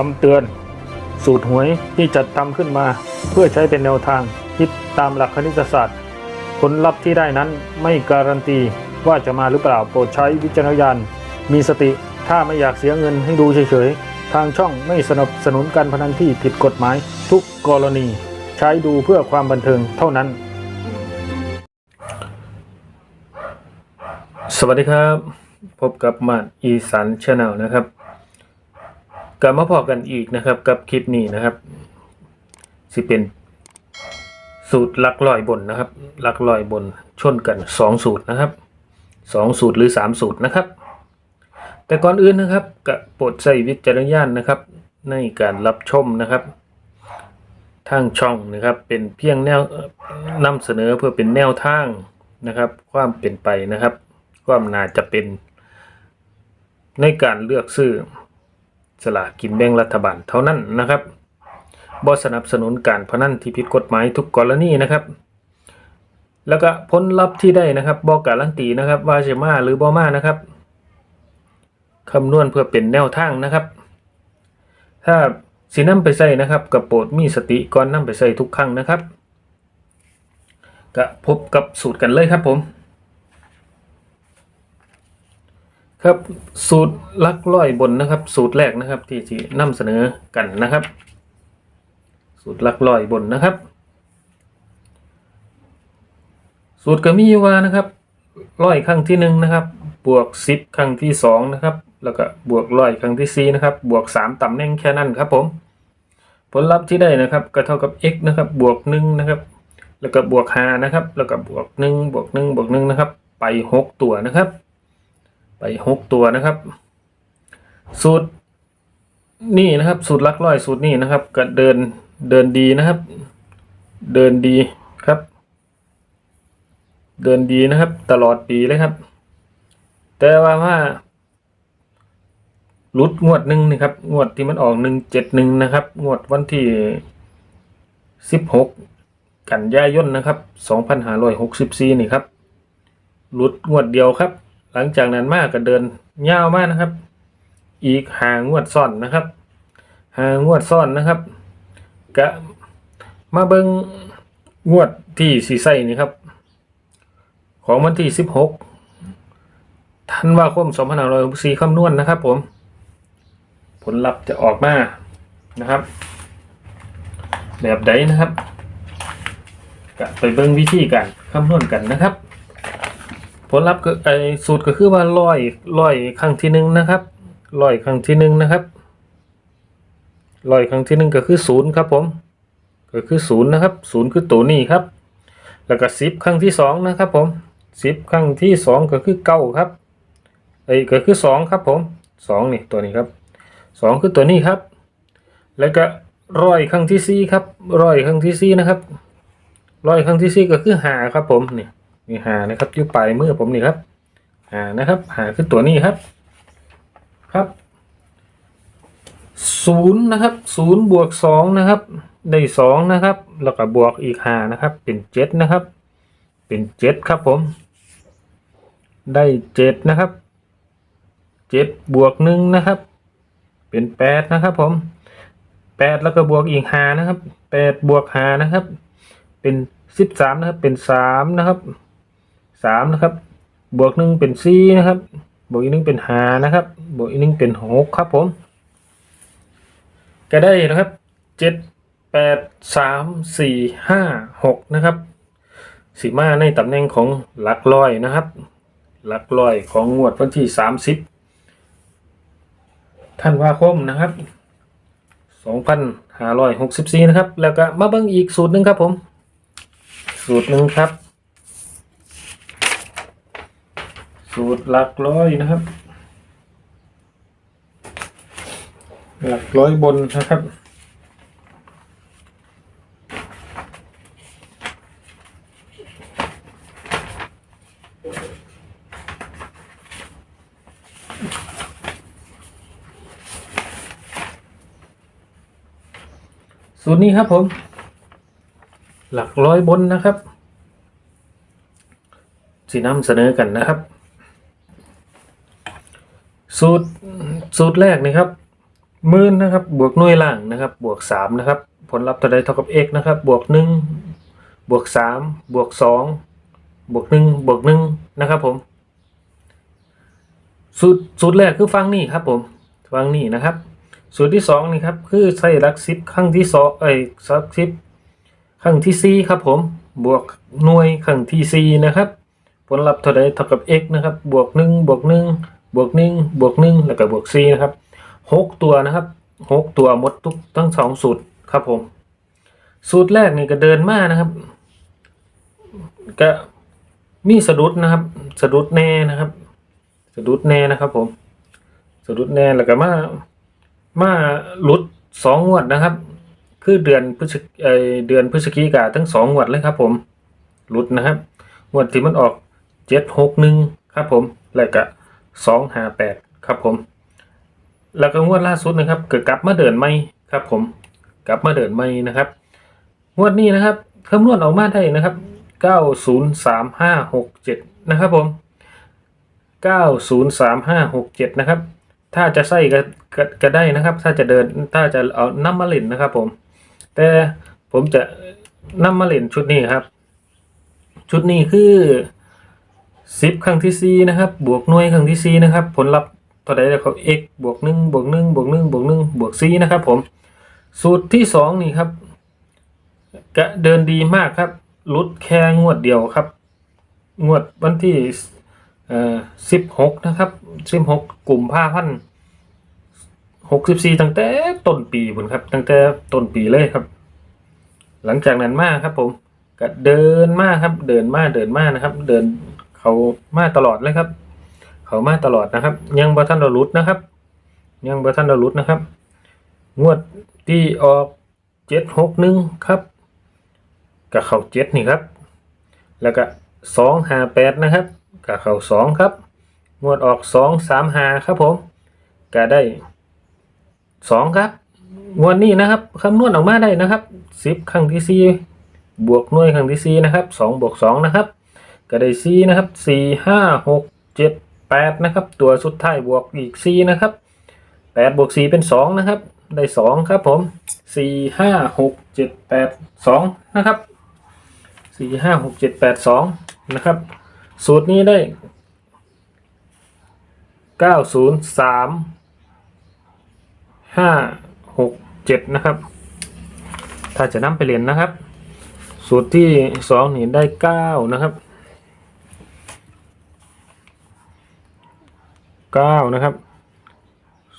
คำเตือน สูตรหวยที่จัดทำขึ้นมา เพื่อใช้เป็นแนวทางคิดตามหลักคณิตศาสตร์ ผลลัพธ์ที่ได้นั้นไม่การันตีว่าจะมาหรือเปล่าโปรดใช้วิจารณญาณมีสติถ้าไม่อยากเสียเงินให้ดูเฉยๆ ทางช่องไม่สนับสนุนการพนันที่ผิดกฎหมาย ทุกกรณี ใช้ดูเพื่อความบันเทิงเท่านั้น สวัสดีครับ พบกับมาดอีสานชาแนลนะครับ ลับมาพอกันอีกนะครับกับคลิปนี้นะครับ สิเป็น สูตรหลักลอยบนนะครับหลักลอยบนชนกันสองสูตรนะครับสองสูตรหรือสามสูตรนะครับ แต่ก่อนอื่นนะครับก็โปรดใส่วิจารณญาณนะครับ ในการรับชมนะครับทางช่องนะครับเป็นเพียงแนวนำเสนอเพื่อเป็นแนวทางนะครับ ความเป็นไปนะครับ ความน่าจะเป็นในการเลือกซื้อ สลากกินแบ่งรัฐบาลเท่านั้นนะครับบ่สนับสนุนการพนันที่ผิดกฎหมายทุกกรณีนะครับ แล้วก็ผลลัพธ์ที่ได้นะครับบ่การันตีนะครับว่าจะมาหรือบ่มานะครับคำนวณเพื่อเป็นแนวทางนะครับ ถ้าสินำไปใส่นะครับกับโปรดมีสติก่อนนำไปใส่ทุกครั้งนะครับก็พบกับสูตรกันเลยครับผม ครับสูตรลักร้อยบนนะครับ สูตรแรกนะครับ ที่ที่นำเสนอกันนะครับ สูตรลักร้อยบนนะครับ สูตรก็มีอยู่ว่านะครับร้อยครั้งที่หนึ่งนะครับ บวกสิบครั้งที่สองนะครับ แล้วก็บวกร้อยครั้งที่สี่นะครับ บวกสามตำแหน่งแค่นั้นครับผม ผลลัพธ์ที่ได้นะครับ ก็เท่ากับ x นะครับ บวกหนึ่งนะครับ แล้วก็บวกห้านะครับ แล้วก็บวกหนึ่งบวกหนึ่งบวกหนึ่งนะครับ ไปหกตัวนะครับ ไปหกตัวนะครับ สูตรนี่นะครับ สูตรลักร้อยสูตรนี่นะครับก็เดินเดินดีนะครับ เดินดีครับ เดินดีนะครับ ตลอดปีเลยครับ แต่ว่าว่าลุดงวดหนึ่งนี่ครับ งวดที่มันออกหนึ่งเจ็ดหนึ่งนะครับ งวดวันที่สิบหกกันยายนนะครับสองพันห้าร้อยหกสิบสี่นี่ครับลุดงวดเดียวครับ หลังจากนั้นมากก็เดินยาวมากนะครับ อีกหางวดซ่อนนะครับ หางวดซ่อนนะครับกะมาเบิงงวดที่สีใส่นี่ครับ ของวันที่สิบหกธันวาคมสองพันห้าร้อยหกสี่คำนวณนะครับ ผม ผลลัพธ์จะออกมานะครับ แบบใดนะครับก็ไปเบิ่งวิธีการคำนวณกันนะครับ ผลลัพธ์ก็ไอสูตรก็คือว่าร้อยร้อยครั้งที่หนึ่งนะครับร้อยครั้งที่หนึ่งนะครับร้อยครั้งที่หนึ่งก็คือศูนย์ครับผมก็คือศูนย์นะครับศูนย์คือตัวนี้ครับ แล้วก็สิบครั้งที่สองนะครับผมสิบครั้งที่สองก็คือเก้าครับไอ้ก็คือสองครับผมสองนี่ตัวนี้ครับสองคือตัวนี้ครับ แล้วก็ร้อยครั้งที่สี่ครับร้อยครั้งที่สี่นะครับร้อยครั้งที่สี่ก็คือหาครับผมนี่ นี่หานะครับอยู่ปลายมือผมนี่ครับหานะครับ หาคือตัวนี้ครับครับศูนย์นะครับศูนย์บวกสองนะครับ ได้สองนะครับ แล้วก็บวกอีกหานะครับ เป็นเจ็ดนะครับ เป็นเจ็ดครับผม ได้เจ็ดนะครับเจ็ดบวกหนึ่งนะครับ เป็นแปดนะครับผมแปดแล้วก็บวกอีกหานะครับแปดบวกหานะครับ เป็นสิบสามนะครับ เป็นสามนะครับ สามนะครับ บวกหนึ่งเป็นสี่นะครับ บวกอีกหนึ่งเป็นห้านะครับ บวกอีกหนึ่งเป็นหกครับผม ก็ได้นะครับเจ็ดแปดสามสี่ห้าหกนะครับสีมาในตำแหน่งของหลักร้อยนะครับ หลักร้อยของงวดวันที่สามสิบธันว่าคมนะครับสองพันห้าร้อยหกสิบสี่นะครับ แล้วก็มาเบิ่งอีกสูตรหนึ่งครับผม สูตรหนึ่งครับ สูตรหลักร้อยนะครับ หลักร้อยบนนะครับสูตรนี้ครับผม หลักร้อยบนนะครับสีนำเสนอกันนะครับ สูตรสูตรแรกนะครับหมื่นนะครับ บวกหน่วยล่างนะครับ บวกสามนะครับ ผลลัพธ์เท่าใดเท่ากับ x นะครับ บวกหนึ่งบวกสามบวกสองบวกหนึ่งบวกหนึ่งนะครับผม สูตรสูตรแรกคือฟังนี่ครับผมฟังนี่นะครับ สูตรที่สองนี่ครับ คือใส่หลักสิบครั้งที่สองเอ้ยหลักสิบครั้งที่สี่ครับผม บวกหน่วยครั้งที่สี่นะครับ ผลลัพธ์เท่าใดเท่ากับ x นะครับ บวกหนึ่งบวกหนึ่ง บวกหนึ่งบวกหนึ่งแล้วก็บวกสี่นะครับหกตัวนะครับหกตัวหมดทุกทั้งสองสูตรครับผม สูตรแรกนี่ก็เดินมานะครับ ก็มีสะดุดนะครับ สะดุดแน่นะครับ สะดุดแน่นะครับผม สะดุดแน่แล้วก็มามาหลุดสองงวดนะครับ คือเดือนพฤศจิเออเดือนพฤศจิกาทั้งสองงวดเลยครับผมหลุดนะครับงวดที่มันออกเจ็ดหกหนึ่งครับผมแล้วก็ สองห้าแปดครับผม แล้วก็งวดล่าสุดนะครับ เกิดกลับมาเดินไม่ครับผม กลับมาเดินไม่นะครับ งวดนี้นะครับคำนวณออกมาได้นะครับเก้าศูนย์สามห้าหกเจ็ดนะครับผมเก้าศูนย์สามห้าหกเจ็ดนะครับ ถ้าจะใส่ก็ก็ก็ได้นะครับ ถ้าจะเดินถ้าจะเอาน้ำมาเล่นนะครับผม แต่ผมจะน้ำมาเล่นชุดนี้ครับ ชุดนี้คือ สิบครั้งที่สี่นะครับ บวกหน่วยครั้งที่สี่นะครับ ผลลัพธ์เท่าใดแล้วเขา x บวกหนึ่งบวกหนึ่งบวกหนึ่งบวกหนึ่งบวกสี่นะครับ ผม สูตรที่สองนี่ครับก็เดินดีมากครับลุดแค่งวดเดียวครับ งวดวันที่เอ่อสิบหกนะครับสิบหกกลุ่มผ้าพันหกสิบสี่ตั้งแต่ต้นปีผมครับ ตั้งแต่ต้นปีเลยครับ หลังจากนั้นมากครับผมก็เดินมากครับ เดินมากเดินมากนะครับ เดิน เขามาตลอดเลยครับ เขามาตลอดนะครับ ยังบ่ท่านเราลุดนะครับ ยังบ่ท่านเราลุดนะครับ งวดที่ออกเจ็ดหกหนึ่งครับกับเขาเจ็ดนี่ครับ แล้วก็สองห้าแปดนะครับกับเขาสองครับ งวดออกสองสามหาครับผมก็ได้สองครับงวดนี้นะครับคำนวณออกมาได้นะครับสิบครั้งที่สี่บวกหน่วยครั้งที่สี่นะครับสองบวกสองนะครับ ก็ได้สี่นะครับสี่ห้าหกเจ็ดแปดนะครับ ตัวสุดท้ายบวกอีกสี่นะครับแปดบวกสี่เป็นสองนะครับ ได้สองครับผมสี่ห้าหกเจ็ดแปดสองนะครับสี่ห้าหกเจ็ดแปดสองนะครับ สูตรนี้ได้เก้าศูนย์สามห้าหกเจ็ดนะครับ ถ้าจะนำไปเรียนนะครับ สูตรที่สองนี่ได้เก้านะครับ เก้านะครับ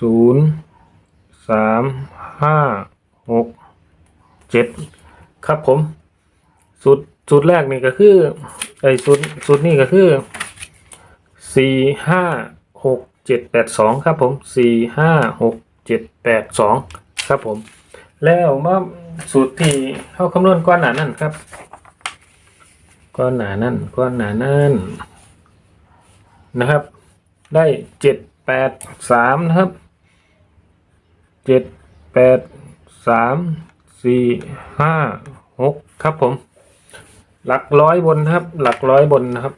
ศูนย์สามห้าหกเจ็ดครับผมสูตรสูตรแรกนี่ก็คือไอ้สูตรสูตรนี่ก็คือสี่ห้าหกเจ็ดแปดสองครับผมสี่ห้าหกเจ็ดแปดสองครับผม แล้วมาสูตรที่เข้าคำนวณก้อนหนานั่นครับก้อนหนานั่นก้อนหนานั่นนะครับ ได้เจ็ดแปดสามนะครับเจ็ดแปดสามสี่ห้าหกครับผม หลักร้อยบนนะครับ หลักร้อยบนนะครับ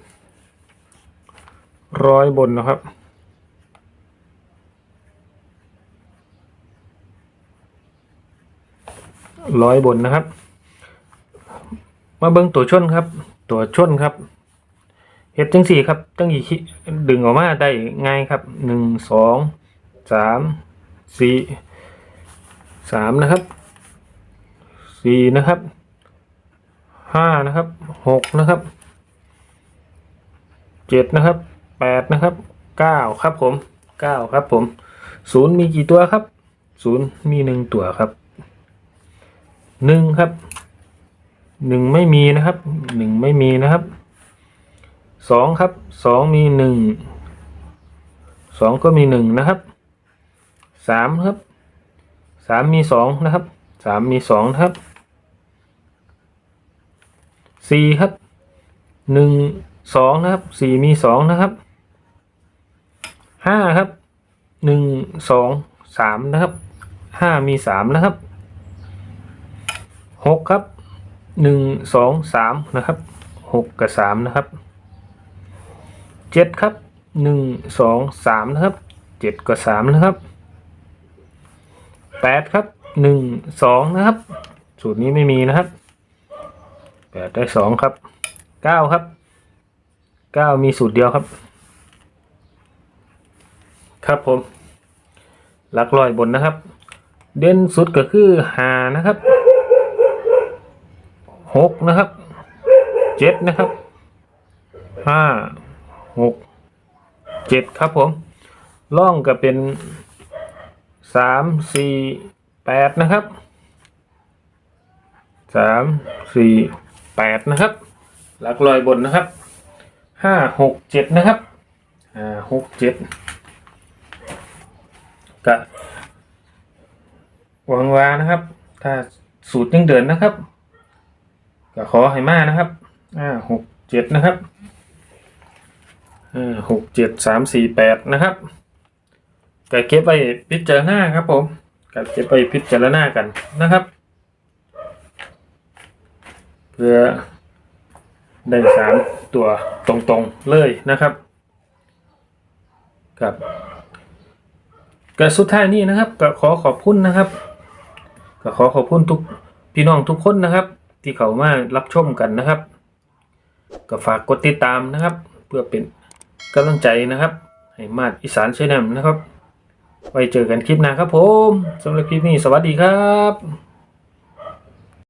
ร้อยบนนะครับร้อยบนนะครับ มาเบิ้งตัวชนครับ ตัวชนครับ เห็ดจังสี่ครับจังอีคิดึงออกมาได้ง่ายครับหนึ่งสองสามสี่สามนะครับสี่นะครับห้านะครับหกนะครับเจ็ดนะครับแปดนะครับเก้าครับผมเก้าครับผมศูนย์มีกี่ตัวครับศูนย์มีหนึ่งตัวครับหนึ่งครับหนึ่งไม่มีนะครับหนึ่งไม่มีนะครับ สองครับสองมีหนึ่งสองก็มีหนึ่งนะครับสามครับสามมีสองนะครับสามมีสองนะครับสี่ครับหนึ่งสองนะครับสี่มีสองนะครับห้าครับหนึ่งสองสามนะครับห้ามีสามนะครับหกครับหนึ่งสองสามนะครับหกกับสามนะครับ เจ็ดครับหนึ่งสองสามนะครับเจ็ดกับสามนะครับแปดครับหนึ่งสองนะครับ สูตรนี้ไม่มีนะครับแปดได้สองครับเก้าครับเก้ามีสูตรเดียวครับ ครับผมหลักร้อยบนนะครับ เด่นสุดก็คือหานะครับหกนะครับเจ็ดนะครับห้า หกเจ็ดครับผมล่องก็เป็นสามสี่แปดนะครับสามสี่แปดนะครับ หลักร้อยบนนะครับห้าหกเจ็ดนะครับห้าหกเจ็ดกะวังวานะครับ ถ้าสูตรยังเดินนะครับก็ขอให้มานะครับห้าหกเจ็ดนะครับ หกเจ็ดสามสี่แปดนะครับก็เก็บไปพิจารณาครับผมก็เก็บไปพิจารณากันนะครับ เพื่อได้สามตัวตรงๆเลยนะครับครับก็สุดท้ายนี้นะครับก็ขอขอบคุณนะครับก็ขอขอบคุณทุกพี่น้องทุกคนนะครับ ที่เขามารับชมกันนะครับ ก็ฝากกดติดตามนะครับ เพื่อเป็น กำลังใจนะครับ ให้มาดอีสานชแนมนะครับ ไว้เจอกันคลิปหน้าครับผมสำหรับคลิปนี้สวัสดีครับ